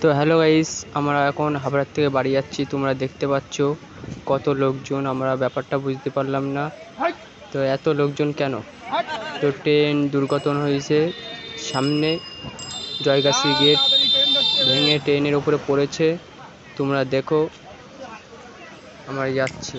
তো hello guys, আমরা এখন হাবড়ার থেকে বাড়ি যাচ্ছি। তোমরা দেখতে পাচ্ছ কত লোকজন, আমরা ব্যাপারটা বুঝতে পারলাম না। তো এত লোকজন কেন? তো ট্রেন দুর্ঘটনা হয়েছে সামনে, জয়গাছি গেট ভেঙে ট্রেনের উপরে পড়েছে। তোমরা দেখো, আমরা যাচ্ছি।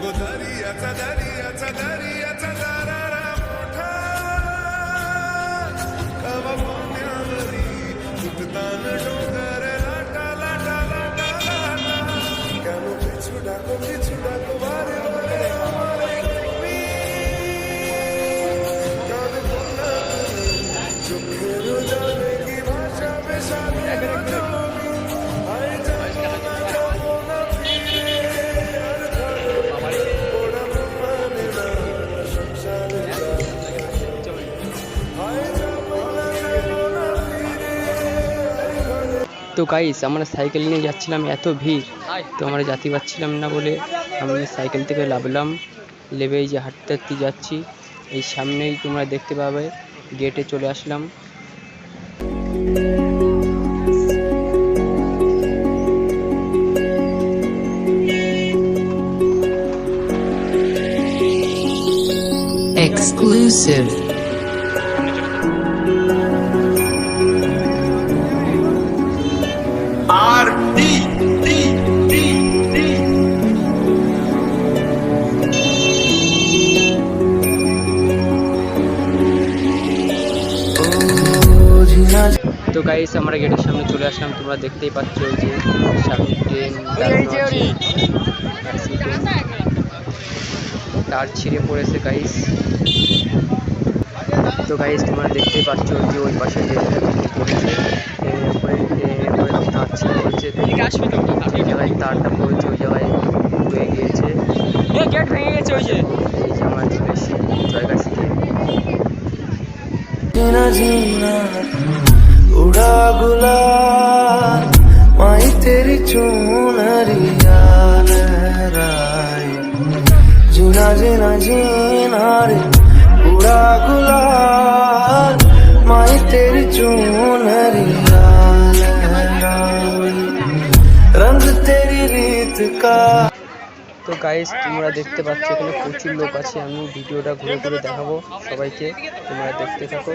गो दर्याचा दर्याचा दर्याचा दारा. তো গাইস আমরা সাইকেল নিয়ে যাচ্ছিলাম, এত ভিড়। তো আমরা যাতে পারছিলাম না বলে আমি সাইকেল থেকে নামলাম নেবে এই যে হাঁটতে হাঁটতে যাচ্ছি, এই সামনেই তোমরা দেখতে পাবে গেটে চলে আসলাম। Exclusive. তো গাইস আমরা গেটের সামনে চলে আসলাম তোমরা দেখতেই পাচ্ছ যে সামনে ট্রেন। তার ছিঁড়ে পড়েছে গাইস তো গাইস তোমরা দেখতেই পাচ্ছ যে ওই পাশে যে जीना जीना। उड़ा गुलाल, माई तेरी चूनरिया लहराए जीना जीना जीना रे। उड़ा गुलाल, माई तेरी चूनरिया लहराए रंग तेरी रीत का তো গাইস তোমরা দেখতে পাচ্ছ এখানে প্রচুর লোক আছে, আমি ভিডিওটা ঘুরে ঘুরে দেখাবো সবাইকে, তোমরা দেখতে থাকো।